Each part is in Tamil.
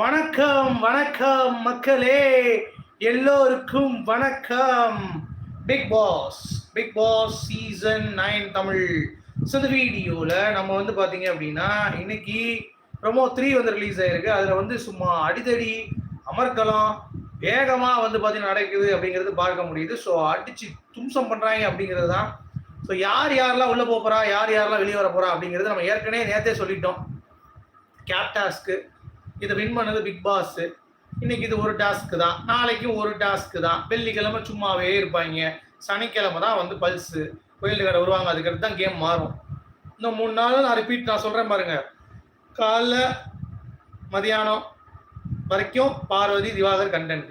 வணக்கம் வணக்கம் மக்களே. எல்லோருக்கும் வணக்கம். Bigg Boss Bigg Boss season nine Tamil so இந்த வீடியோவில் நம்ம வந்து பார்த்தீங்க அப்படின்னா இன்னைக்கு ப்ரொமோ த்ரீ வந்து ரிலீஸ் ஆயிருக்கு. அதில் வந்து சும்மா அடிதடி அமர்க்கலாம் வேகமாக வந்து பார்த்தீங்கன்னா நடக்குது அப்படிங்கிறது பார்க்க முடியுது. ஸோ அடிச்சு தும்சம் பண்ணுறாங்க அப்படிங்கிறது தான். ஸோ யார் யாரெல்லாம் உள்ளே போகிறா யார் யாரெல்லாம் வெளியே வர போகிறா அப்படிங்கிறது நம்ம ஏற்கனவே நேற்றே சொல்லிட்டோம். கேப்டாஸ்க்கு இதை வின் பண்ணது பிக் பாஸ் இன்னைக்கு இது ஒரு டாஸ்க்கு தான். நாளைக்கும் ஒரு டாஸ்க்கு தான். வெள்ளிக்கிழமை சும்மாவே இருப்பாங்க. சனிக்கிழமை தான் வந்து பல்ஸு கோயில் கடை வருவாங்க. அதுக்கடுத்து தான் கேம் மாறும். இந்த மூணு நாள் நான் ரிப்பீட் நான் சொல்கிறேன் பாருங்க. காலைல மதியானம் வரைக்கும் பார்வதி திவாகர் கண்டென்ட்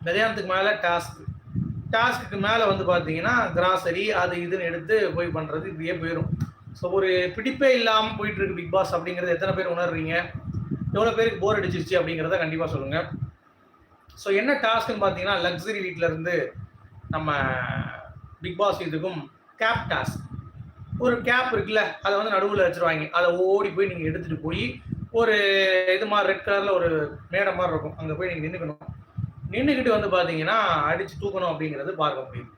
மதியானத்துக்கு மேலே டாஸ்க் டாஸ்க்கு மேலே வந்து பார்த்தீங்கன்னா கிராசரி அது இதுன்னு எடுத்து போய் பண்ணுறது இப்படியே போயிடும் ஸோ ஒரு பிடிப்பே இல்லாமல் போயிட்டுருக்கு பிக் பாஸ் அப்படிங்கிறது எத்தனை பேர் உணர்றீங்க? எவ்வளோ பேருக்கு போர் அடிச்சிருச்சு அப்படிங்கிறத கண்டிப்பாக சொல்லுங்கள் ஸோ என்ன டாஸ்க்னு பார்த்தீங்கன்னா லக்ஸரி வீட்டில் இருந்து நம்ம பிக் பாஸ் இதுக்கும் கேப் டாஸ்க் ஒரு கேப் இருக்குல்ல அதை வந்து நடுவில் வச்சுருவாங்க. அதை ஓடி போய் நீங்கள் எடுத்துகிட்டு போய் ஒரு இது மாதிரி ரெட் கலரில் ஒரு மேடை மாதிரி இருக்கும். அங்கே போய் நீங்கள் நின்றுக்கணும் நின்றுக்கிட்டு வந்து பார்த்தீங்கன்னா அடித்து தூக்கணும் அப்படிங்கிறது பார்க்க முடியும்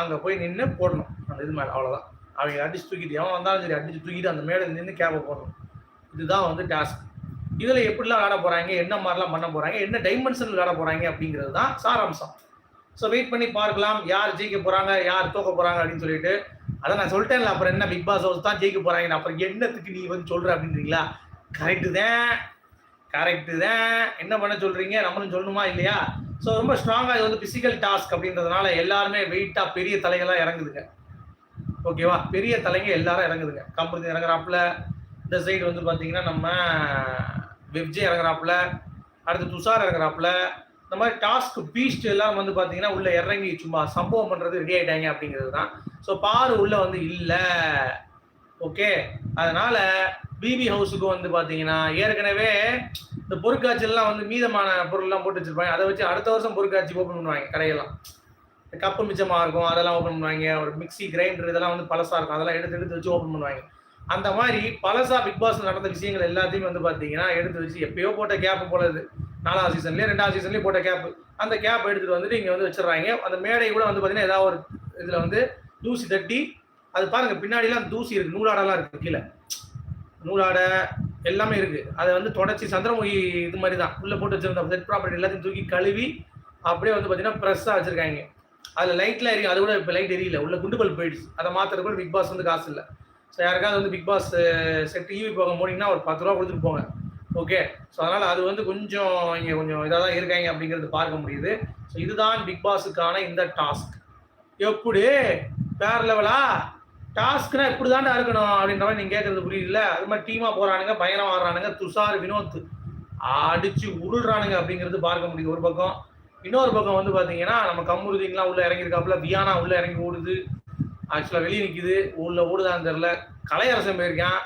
அங்கே போய் நின்று போடணும். அந்த இது மேலே அவ்வளோதான் அவங்க அடிச்சு தூக்கிட்டு எவன் வந்தாலும் சரி அடிச்சு தூக்கிட்டு அந்த மேடை நின்று கேப்பை போடணும். இதுதான் வந்து டாஸ்க் இதில் எப்படிலாம் விளாட போகிறாங்க என்ன மாதிரிலாம் பண்ண போகிறாங்க என்ன டைமென்ஷன் விளாட போகிறாங்க அப்படிங்கிறது தான் சாராம்சம். ஸோ வெயிட் பண்ணி பார்க்கலாம் யார் ஜெயிக்க போகிறாங்க யார் தோக்க போகிறாங்க அப்படின்னு சொல்லிட்டு. அதை நான் சொல்லிட்டேன்ல அப்புறம் என்ன பிக் பாஸ் ஹவுஸ் தான் ஜெயிக்க போகிறாங்க அப்புறம் என்னத்துக்கு நீ வந்து சொல்கிற அப்படின்றீங்களா? கரெக்டு தான் கரெக்டு தான். என்ன பண்ண சொல்கிறீங்க நம்மளும் சொல்லணுமா இல்லையா? ஸோ ரொம்ப ஸ்ட்ராங்காக இது வந்து ஃபிசிக்கல் டாஸ்க் அப்படின்றதுனால எல்லாருமே வெயிட்டாக பெரிய தலைகளாக இறங்குதுங்க. ஓகேவா பெரிய தலைங்க எல்லாரும் இறங்குதுங்க. கம்பெனி இறங்குறாப்புல இந்த சைடு வந்து பார்த்தீங்கன்னா நம்ம வெப்ஜே இறங்குறாப்புல அடுத்து துஷார் இறங்குறாப்புல இந்த மாதிரி டாஸ்க் பீஸ்ட் எல்லாம் வந்து பார்த்தீங்கன்னா உள்ள இறங்கி சும்மா சம்பவம் பண்ணுறது ரெடி ஆகிட்டாங்க அப்படிங்கிறது தான் ஸோ பாரு உள்ள வந்து இல்லை. ஓகே அதனால பிபி ஹவுஸுக்கு வந்து பார்த்தீங்கன்னா ஏற்கனவே இந்த பொருட்காட்சியெல்லாம் வந்து மீதமான பொருள்லாம் போட்டு வச்சிருப்பாங்க. அதை வச்சு அடுத்த வருஷம் பொருட்காட்சி ஓப்பன் பண்ணுவாங்க கடையெல்லாம். இந்த கப்பு மிச்சமாக இருக்கும் அதெல்லாம் ஓப்பன் பண்ணுவாங்க. ஒரு மிக்சி கிரைண்டர் இதெல்லாம் வந்து பழசாக இருக்கும். அதெல்லாம் எடுத்து எடுத்து வச்சு ஓப்பன் பண்ணுவாங்க. அந்த மாதிரி பழசா பிக் பாஸ் நடந்த விஷயங்கள் எல்லாத்தையும் வந்து பார்த்தீங்கன்னா எடுத்து வச்சு எப்பயோ போட்ட கேப் போல இது. நாலாவது சீசன்லேயே ரெண்டாவது சீசன்லேயே போட்ட கேப் அந்த கேப் எடுத்துட்டு வந்துட்டு இங்கே வந்து வச்சிடறாங்க. அந்த மேடை கூட வந்து பார்த்தீங்கன்னா ஏதாவது ஒரு இதில் வந்து தூசி தட்டி அது பாருங்க பின்னாடிலாம் தூசி இருக்கு. நூலாடெல்லாம் இருக்கு கீழே. நூலாடை எல்லாமே இருக்கு. அதை வந்து தொடச்சி சந்திரமுகி இது மாதிரி தான். உள்ள போட்டு வச்சிருந்த செட் ப்ராப்பர்ட்டி எல்லாத்தையும் தூக்கி கழுவி அப்படியே வந்து பார்த்தீங்கன்னா ப்ரெஸ்ஸாக வச்சிருக்காங்க. அதில் லைட்லாம் எரியும். அது கூட இப்போ லைட் எரியல. உள்ள குண்டு போயிடுச்சு. அதை மாற்றுறது கூட பிக் பாஸ் வந்து காசு இல்லை. ஸோ யாருக்காவது வந்து பிக் பாஸ் செட் டிவி போக போனீங்கன்னா ஒரு பத்து ரூபா கொடுத்துட்டு போங்க. ஓகே ஸோ அதனால் அது வந்து கொஞ்சம் இங்கே கொஞ்சம் இதாக தான் இருக்காங்க அப்படிங்கிறது பார்க்க முடியுது. ஸோ இதுதான் பிக் பாஸுக்கான இந்த டாஸ்க் எப்படி? வேற லெவலா டாஸ்க்னா இப்படி தாண்டா இருக்கணும் அப்படின்ற மாதிரி நீங்கள் கேட்கறது புரியல அது மாதிரி டீமாக போகிறானுங்க பயணம் ஆடுறானுங்க. துஷார் வினோத் அடிச்சு உருள்றானுங்க அப்படிங்கிறது பார்க்க முடியுது. ஒரு பக்கம். இன்னொரு பக்கம் வந்து பார்த்தீங்கன்னா நம்ம கம்முருதிங்களாம் உள்ளே இறங்கியிருக்காப்புல வியானா உள்ளே இறங்கி ஓடுது. ஆக்சுவலாக வெளியே நிற்கிது ஊரில் ஓடுதான்னு தெரில கலையரசன் போயிருக்கான்.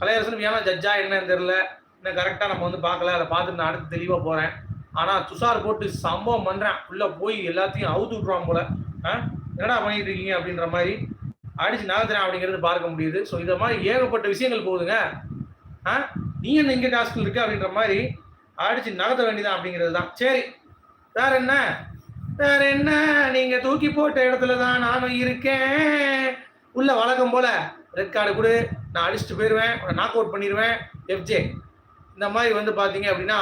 கலையரசன் வியானா ஜட்ஜா என்னன்னு தெரில இன்னும் கரெக்டாக நம்ம வந்து பார்க்கல. அதை பார்த்துட்டு நான் அடுத்து தெளிவாக போகிறேன் ஆனால் துஷார் போட்டு சம்பவம் பண்ணுறேன் உள்ளே போய் எல்லாத்தையும் அவுத்து விட்ருவான் போல. ஆ? என்னடா பண்ணிட்டு இருக்கீங்க அப்படின்ற மாதிரி அடிச்சு நகர்த்துறேன் அப்படிங்கிறது பார்க்க முடியுது. ஸோ இதை மாதிரி ஏகப்பட்ட விஷயங்கள் போகுதுங்க. ஆ? நீ என்ன இங்கே டாஸ்கில் இருக்கு அப்படின்ற மாதிரி அடிச்சு நகர்த்த வேண்டியதான் அப்படிங்கிறது தான் சரி வேற என்ன? வேற என்ன? நீங்க தூக்கி போட்ட இடத்துல தான் நானும் இருக்கேன். உள்ள வழக்கம் போல ரெட் கார்டு கொடு. நான் அடிச்சுட்டு போயிடுவேன் நாக் அவுட் பண்ணிடுவேன் எஃப்ஜே இந்த மாதிரி வந்து பார்த்தீங்க அப்படின்னா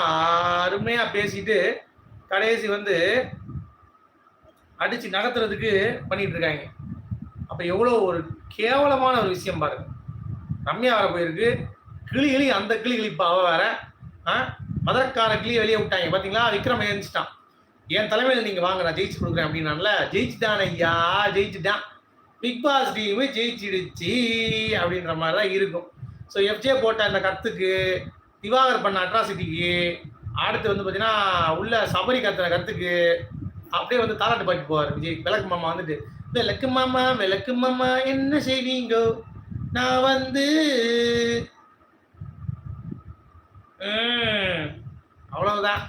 அருமையாக பேசிட்டு கடைசி வந்து அடித்து நகர்த்துறதுக்கு பண்ணிட்டு இருக்காங்க. அப்போ எவ்வளோ ஒரு கேவலமான ஒரு விஷயம் பாருங்க. ரம்யா வர போயிருக்கு. கிளி கிளி அந்த கிளி கிளிப்பா அவள் வேற. ஆ? மதக்கார கிளி வெளியே விட்டாங்க. பார்த்தீங்களா விக்ரம் எழுந்துச்சிட்டான் என் தலைமையில் நீங்கள் வாங்க நான் ஜெயிச்சு கொடுக்குறேன் அப்படின்னால ஜெயிச்சுட்டான் ஐயா ஜெயிச்சுட்டான். பிக் பாஸ் டீமு ஜெயிச்சிடுச்சு அப்படின்ற மாதிரி தான் இருக்கும் ஸோ எஃப்ஜே போட்ட அந்த கத்துக்கு திவாகர் பண்ண அட்ராசிட்டிக்கு அடுத்து வந்து பார்த்தீங்கன்னா உள்ள சபரி கத்துன கத்துக்கு அப்படியே வந்து தாலாட்டு பாட்டு போவார் விஜய் விளக்கு மாமா வந்துட்டு. விளக்கு மாமா விளக்கு மாமா என்ன செய்வீங்க? நான் வந்து அவ்வளவுதான்.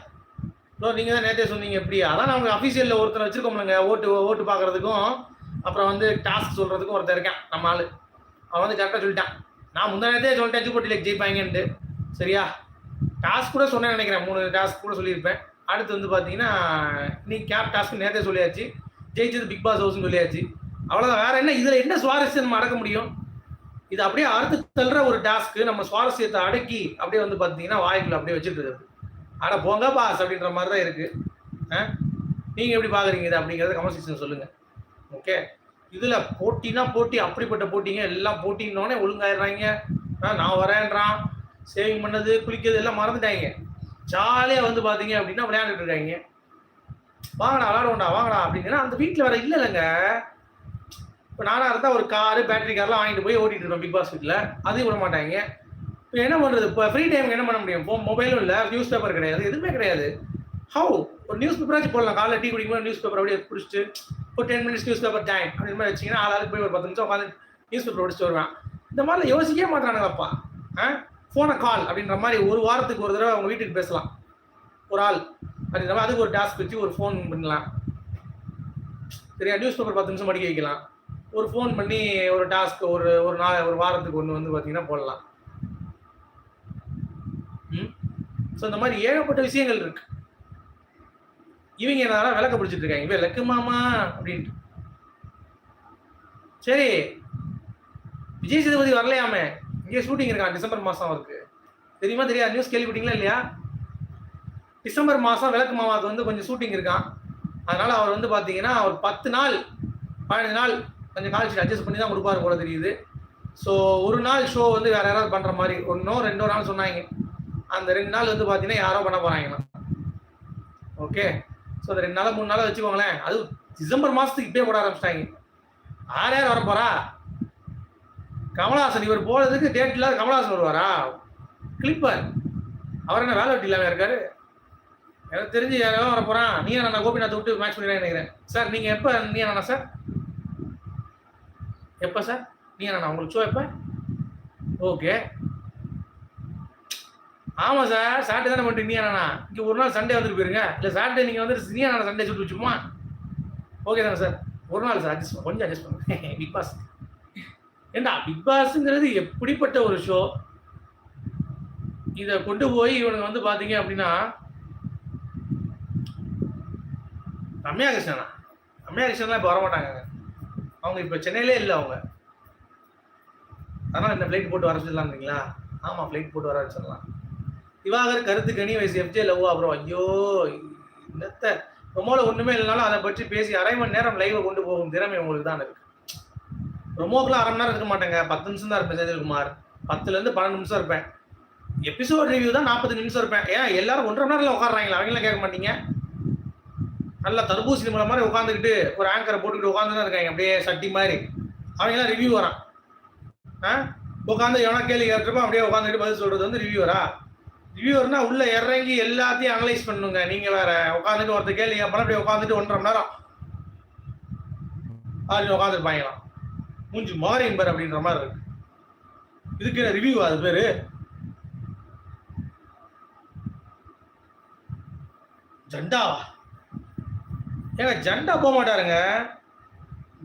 ஸோ நீங்கள் தான் நேற்றே சொன்னீங்க எப்படி? அதான் நம்ம அஃபீஷியலில் ஒருத்தர் வச்சுருக்கோம்லங்க ஓட்டு ஓட்டு பார்க்கறதுக்கும் அப்புறம் வந்து டாஸ்க் சொல்கிறதுக்கும் ஒருத்தர் இருக்கான் நம்ம ஆள். அவன் வந்து கரெக்டாக சொல்லிட்டான். நான் முந்தானத்தே சொல்லிட்டேன் ஜூப்பட்டியில் ஜெயிப்பாங்கன்ட்டு. சரியா? டாஸ்க் கூட சொன்னேன்னு நினைக்கிறேன் மூணு டாஸ்க் கூட சொல்லியிருப்பேன். அடுத்து வந்து பார்த்தீங்கன்னா நீ கேப் டாஸ்க் நேரத்தே சொல்லியாச்சு ஜெயிச்சது பிக் பாஸ் ஹவுஸ்னு சொல்லியாச்சு. அவ்வளோதான் வேற என்ன? இதில் என்ன சுவாரஸ்யம் நம்ம அடக்க முடியும்? இது அப்படியே அறுத்து தள்ளுற ஒரு டாஸ்க்கு நம்ம சுவாரஸ்யத்தை அடக்கி அப்படியே வந்து பார்த்தீங்கன்னா வாய்க்குள்ள அப்படியே வச்சுட்டு இருக்குது அட போங்க பாஸ் அப்படின்ற மாதிரி தான் இருக்கு. ஆ? நீங்கள் எப்படி பார்க்குறீங்க இது அப்படிங்கிறத கமெண்ட் செக்ஷன் சொல்லுங்கள் ஓகே இதில் போட்டினா போட்டி அப்படிப்பட்ட போட்டிங்க எல்லாம் போட்டின்னோடனே ஒழுங்காயிடுறாங்க. ஆ, நான் வரேன்றான். சேவிங் பண்ணது குளிக்கிறது எல்லாம் மறந்துட்டாங்க. ஜாலியாக வந்து பார்த்தீங்க அப்படின்னா விளையாண்டுட்டு இருக்காங்க. வாங்கடா விளாடுவோண்டா வாங்கடா அப்படிங்கன்னா அந்த வீட்டில் வர இல்லை இல்லைங்க. இப்போ நானாக இருந்தால் ஒரு காரு பேட்டரி கார்லாம் வாங்கிட்டு போய் ஓட்டிட்டு இருக்கோம் பிக் பாஸ் வீட்டில் அதையும் விட மாட்டாங்க. என்ன பண்ணுறது இப்போ ஃப்ரீ டைம் என்ன பண்ண முடியும்? இப்போ மொபைலும் இல்லை நியூஸ் பேப்பர் கிடையாது. எதுவுமே கிடையாது. ஹவு ஒரு நியூஸ் பேப்பராச்சும் போடலாம். காலைல டீ குடிக்கும்போது நியூஸ் பேப்பர் அப்படியே பிடிச்சிட்டு ஒரு ten minutes newspaper time அப்படின்னு மாதிரி வச்சிங்கன்னா ஆளாளுக்கு போய் ஒரு பத்து நிமிஷம் உட்காந்து நியூஸ் பேப்பர் படிச்சுட்டு வருவேன். இந்த மாதிரிலாம் யோசிக்கவே மாட்டானுங்கப்பா ஆ? ஃபோனை கால் அப்படின்ற மாதிரி ஒரு வாரத்துக்கு ஒரு தடவை அவங்க வீட்டுக்கு பேசலாம். ஒரு ஆள் அப்படின்ற மாதிரி. அதுக்கு ஒரு டாஸ்க் வச்சு ஒரு ஃபோன் பண்ணலாம். சரியா? நியூஸ் பேப்பர் பத்து நிமிஷம் படிக்க வைக்கலாம். ஒரு ஃபோன் பண்ணி ஒரு டாஸ்க் ஒரு ஒரு நாள் ஒரு வாரத்துக்கு ஒன்று வந்து பார்த்தீங்கன்னா போடலாம். ஸோ இந்த மாதிரி ஏகப்பட்ட விஷயங்கள் இருக்கு. இவங்க என்னதான் விளக்க பிடிச்சிட்டு இருக்காங்க. இவன் லக்கு மாமா அப்படின்ட்டு. சரி விஜய் சேதுபதி வரலையாமே? இங்கே ஷூட்டிங் இருக்கான் டிசம்பர் மாதம் அவருக்கு. தெரியுமா தெரியாது. நியூஸ் கேள்விப்பட்டீங்களா இல்லையா? டிசம்பர் மாதம் விளக்கு மாமாவுக்கு வந்து கொஞ்சம் ஷூட்டிங் இருக்கான் அதனால் அவர் வந்து பார்த்தீங்கன்னா ஒரு பத்து நாள் பதினஞ்சு நாள் கொஞ்சம் காலேஜ் அட்ஜஸ்ட் பண்ணி தான் கொடுப்பாரு போல தெரியுது. ஸோ ஒரு நாள் ஷோ வந்து வேற யாராவது பண்ணுற மாதிரி ஒன்றோ ரெண்டோ நாள் சொன்னாங்க. அந்த ரெண்டு நாள் வந்து பார்த்தீங்கன்னா யாரோ பண்ண போகிறாங்கண்ணா ஓகே ஸோ அந்த ரெண்டு நாள் மூணு நாள் வச்சுக்கோங்களேன். அது டிசம்பர் மாதத்துக்கு இப்பயே போட ஆரம்பிச்சிட்டாங்க. யார் யார் வர போறா கமலஹாசன் இவர் போகிறதுக்கு டேட் இல்லாத கமலஹாசன் வருவாரா? கிளிப்பர் அவர் என்ன வேலை வெட்டி இல்லாமல் இருக்காரு? எனக்கு தெரிஞ்சு யாராவது வர போகிறான் நீ என்ன கோபிநாத் விட்டு மேட்ச் பண்ணிடுறேன் நினைக்கிறேன். சார் நீங்கள் எப்போ நீ என்ன சார் எப்போ சார் நீ என்ன உங்களுக்கு ஷோ எப்போ? ஓகே ஆமாம் சார் சாட்டர்டே தானே பண்ணிட்டு நீ அண்ணா இங்கே ஒரு நாள் சண்டே வந்துட்டு போயிருங்க. இல்லை சாட்டர்டே நீங்கள் வந்து நீ அண்ணா சண்டே சுட்டு வச்சுமா ஓகே தானே சார். ஒரு நாள் சார் அட்ஜஸ்ட் கொஞ்சம் அட்ஜஸ்ட் பண்ணுங்க. பிக் பாஸ் ஏண்டா பிக் பாஸ்ங்கிறது எப்படிப்பட்ட ஒரு ஷோ இதை கொண்டு போய் இவனுங்க வந்து பார்த்தீங்க அப்படின்னா ரம்யா கிருஷ்ணனா ரம்யா கிருஷ்ணன்லாம் இப்போ வரமாட்டாங்க. அவங்க இப்போ சென்னையிலே இல்லை அவங்க. அதனால் இந்த ஃப்ளைட் போட்டு வர சொல்லலாம்ன்றீங்களா ஆமாம் ஃப்ளைட் போட்டு வர வச்சிடலாம். திவாகர் கருத்து கனி வயசு எஃப்ஜே லவ் அப்புறம் ஐயோ என்னத்த? ரொமோல ஒன்றுமே இல்லைனாலும் அதை பற்றி பேசி அரை மணி நேரம் லைவ் கொண்டு போகும் திறமை உங்களுக்கு தான் இருக்கு. ரொமோக்கெல்லாம் அரை மணி நேரம் இருக்க மாட்டேங்க. பத்து நிமிஷம் தான் இருப்பேன் செந்தில்குமார் பத்துலேருந்து பன்னெண்டு நிமிஷம் இருப்பேன். எபிசோட் ரிவ்யூ தான் நாற்பது நிமிஷம் இருப்பேன். ஏன் எல்லாரும் ஒன்றரை மணி நேரத்தில் உட்காடுறாங்களா அவங்களாம் கேட்க மாட்டீங்க? நல்லா தர்பூசணி மூலம் மாதிரி உட்காந்துக்கிட்டு ஒரு ஆங்கரை போட்டுக்கிட்டு உட்காந்து தான் இருக்காங்க. அப்படியே சட்டி மாதிரி. அவங்களாம் ரிவ்யூ வரான் ஆ? உட்காந்து எவனா கேள்வி கேட்டுருப்போம் அப்படியே உட்காந்துட்டு பதில் சொல்றது வந்து ரிவ்யூவரா வியூவர்னா உள்ள இறங்கி எல்லாத்தையும் அனலைஸ் பண்ணுங்க. நீங்க வேற உட்காந்துட்டு ஒருத்தர் கேள்வி கேட்பா அப்படியே உட்காந்துட்டு ஒன்றரை மணி நேரம் அப்படின்னு உட்காந்துருப்பாங்களாம் மூஞ்சி மாறிங் பார் அப்படின்ற மாதிரி இருக்கு. இதுக்கு என்ன ரிவ்யூ அது பேரு? ஜண்டாவா ஏங்க ஜண்டா போக மாட்டாருங்க.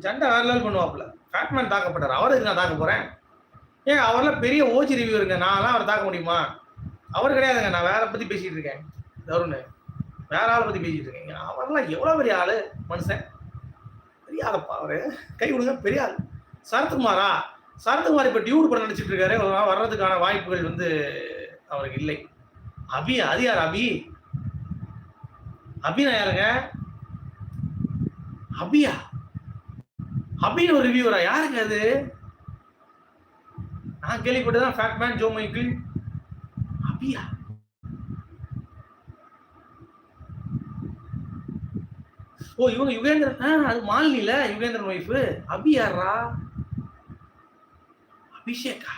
ஜண்டா வேற லெவல் பண்ணுவாப்புல. ஃபேட்மேன் தாக்கப்பட்டார். அவர் நான் தாக்க போறேன்? ஏங்க அவர்லாம் பெரிய ஓஜி ரிவ்யூ இருங்க நான்லாம் அவரை தாக்க முடியுமா? அவர் கிடையாதுங்க. நான் வேற பத்தி பேசிட்டு இருக்கேன். தருண் வேற ஆளை பத்தி பேசிட்டு இருக்கேன். அவர்லாம் எவ்வளவு பெரிய ஆளு? மனுஷன். பெரிய ஆளப்பா அவரு. கை கொடுங்க பெரிய ஆள். சரத்குமாரா? சரத்குமார் இப்ப டியூட் படம் நடிச்சிட்டு இருக்காரு. அவர் வர்றதுக்கான வாய்ப்புகள் வந்து அவருக்கு இல்லை. அபி அது யார் அபி? அபினா யாருங்க? அபியா? அபின்னு ஒரு ரிவியூரா யாருங்க அது? நான் கேள்விப்பட்டதான் ஃபேக்ட் மேன் ஜோ மைக்கிள் அபியா ஓ இவங்க யுகேந்திரன் அது மாலினில யுகேந்திரன் ஒய்ஃபு அபி யாரா அபிஷேகா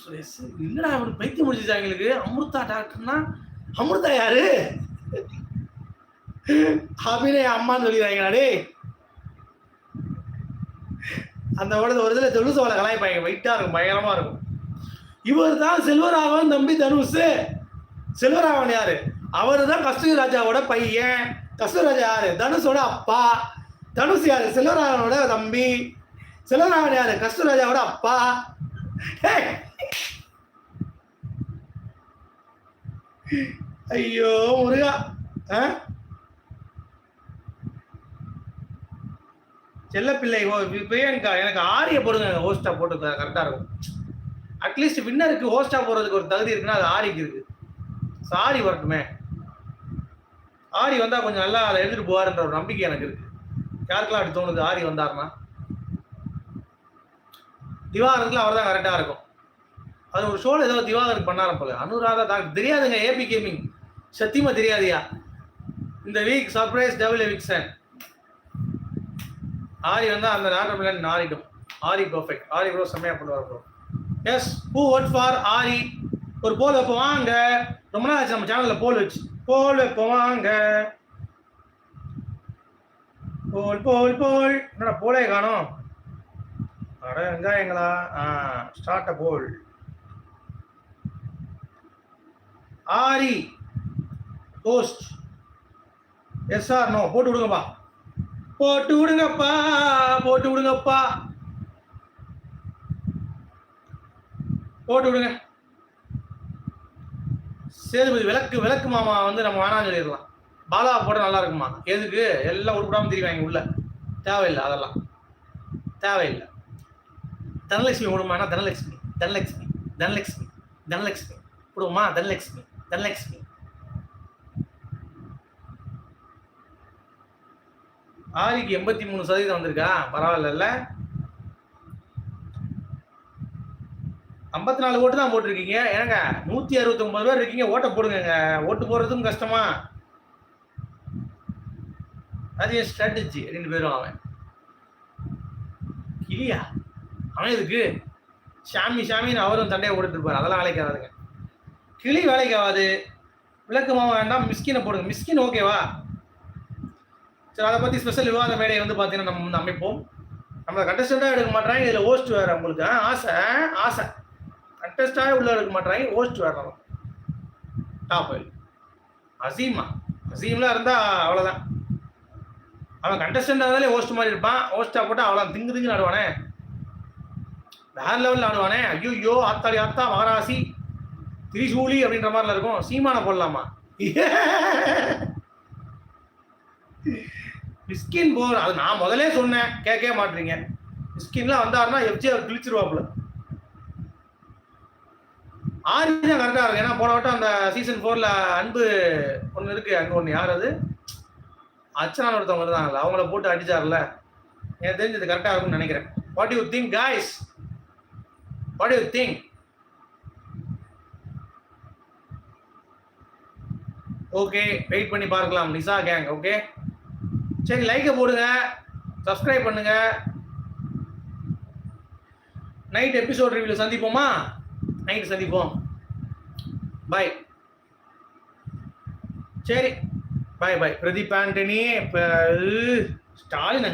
சுரேஷ் இல்லடா அவனுக்கு பைத்தியம் முடிச்சிச்சு எங்களுக்கு. அமிர்தா டாக்டர்னா அமிர்தா யாரு? அபிநய அம்மான்னு சொல்லிடுறாங்களா டே அந்த உடனே ஒரு இதில் தொழுசு வள கலாய்ப்பாங்க வெயிட்டாக இருக்கும் பயங்கரமா இருக்கும். இவர் தான் செல்வராகவன் தம்பி தனுஷ் செல்வராகவன் யாரு? அவர் தான் கஸ்தூரி ராஜாவோட பையன். கஸ்தூரி ராஜா யாரு? தனுஷோட அப்பா. தனுஷ் யாரு? செல்வராகவனோட தம்பி. செல்வராகவன் யாரு? கஸ்தூரி ராஜாவோட அப்பா ஐயோ முருகா. ஆ? செல்லப்பிள்ளை ஓ- பிரியங்கா எனக்கு ஆரிய போடுங்க ஹோஸ்டா போட்டு கரெக்டா இருக்கும். அட்லீஸ்ட் வின்னருக்கு ஹோஸ்டா போறதுக்கு ஒரு தகுதி இருக்குன்னா அது ஆரிக்கு இருக்கு. சாரி வரட்டுமே. ஆரி வந்தா கொஞ்சம் நல்லா அதை எடுத்துட்டு போவாருன்ற ஒரு நம்பிக்கை எனக்கு இருக்கு. யாருக்கெல்லாம் அப்படி தோணுது? ஆரி வந்தாருன்னா? திவாகரத்துல அவர் தான் கரெக்டா இருக்கும். அது ஒரு ஷோல ஏதோ திவாகர் பண்ணாரு போல. அனுராதா தான். தெரியாதுங்க ஏபி கேமிங் சத்தியமா தெரியாதியா? இந்த week surprise double eviction Aari வந்தா அந்த நாட்டமில்லன் ஆரிடும் ஆரி பர்ஃபெக்ட் ஆரி ப்ரோ செம்மையா பண்ணுவார் bro yes who vote for Aari ஒரு போல் வைப்போம். வாங்க. ரொம்ப நாள் ஆச்சு நம்ம சேனல்ல போல் வச்சு. போல் வைப்போம் வாங்க. போல் போல் போல் என்னடா போலே காணோம்? அட வெங்காயங்களா? ஆ start a poll Aari post yes or no போட்டு விடுங்கப்பா. போட்டு விடுங்கப்பா போட்டு விடுங்கப்பா. போட்டு விடுங்க. சேதுபதி விளக்கு விளக்கு மாமா வந்து நம்ம வேணாம்னு சொல்லிடலாம் பாலா போட நல்லா இருக்குமா? எதுக்கு? எல்லாம் உருப்பிடாமல் தெரியுவாங்க உள்ள. தேவையில்லை அதெல்லாம். தேவையில்லை. தனலட்சுமி விடுமானா தனலட்சுமி. தனலட்சுமி. தனலட்சுமி. தனலட்சுமி. விடுமா தனலட்சுமி. தனலட்சுமி. ஆரிக்கு எண்பத்தி மூணு சதவீதம் வந்திருக்கா? பரவாயில்ல ஐம்பத்தி நாலு ஓட்டு தான் போட்டிருக்கீங்க. ஏங்க நூத்தி அறுபத்தி ஒன்பது பேர் இருக்கீங்க ஓட்ட போடுங்க ஓட்டு போடுறதும் கஷ்டமா? அது என் ஸ்ட்ராட்டஜி ரெண்டு பேரும் அவன். கிளியா? அவன் இதுக்கு சாமி சாமின்னு அவரும் தண்டையை போட்டுட்டு இருப்பார். அதெல்லாம் வேலைக்கு ஆகாதுங்க. கிளி வேலைக்கு ஆகாது. விளக்கு வேண்டாம் மிஸ்கினை போடுங்க. மிஸ்கின் ஓகேவா சரி அதை பற்றி ஸ்பெஷல் விவாத மேடையை வந்து பார்த்தீங்கன்னா நம்ம வந்து அமைப்போம். நம்மளை கண்டஸ்டண்ட்டாக எடுக்க மாட்டாங்க இதில் ஹோஸ்ட் வேறு உங்களுக்கு. ஆசை ஆசை. கண்டஸ்டாக உள்ள இருக்க மாட்டாங்க ஹோஸ்ட் வேறு டாப் ஆயில் அசீமா. அசீம்லாம் இருந்தால் அவ்வளோதான் அவன் கண்டஸ்டண்டாக இருந்தாலே ஹோஸ்ட் மாதிரி இருப்பான். ஹோஸ்ட்டாக போட்டால் அவ்வளோ திங்கு திங்கு ஆடுவானே. வேறு லெவலில் ஆடுவானே. ஐயோ ஆத்தாடி ஆத்தா வாராசி திரிசூலி அப்படின்ற மாதிரில இருக்கும். சீமானை போடலாமா? மிஸ்கின் போர். அது நான் முதலே சொன்னேன். கேட்கவே மாட்டீங்க மிஸ்கின்லாம் வந்தாருன்னா எஃப்ஜிஆர் கிழிச்சிருவாப்புல. ஆரி தான் கரெக்டாக இருக்கு ஏன்னா போன வட்டம் அந்த சீசன் ஃபோரில் அன்பு ஒன்று இருக்கு அங்கே ஒன்று யார் அது? அச்சனான ஒருத்தவங்க இருந்தாங்கல்ல அவங்கள போட்டு அடிச்சார்ல எனக்கு தெரிஞ்சு இது கரெக்டாக இருக்கும்னு நினைக்கிறேன். What you think guys what you think okay wait பண்ணி பார்க்கலாம். நிசா கேங் ஓகே சரி லைக்கை போடுங்க. சப்ஸ்கிரைப் பண்ணுங்க. நைட் எபிசோட் ரிவ்யூல சந்திப்போமா? நைட்டு சந்திப்போம். பாய் சரி. பாய் பாய் பிரதீப் ஆண்டனி இப்போ ஸ்டாலின்.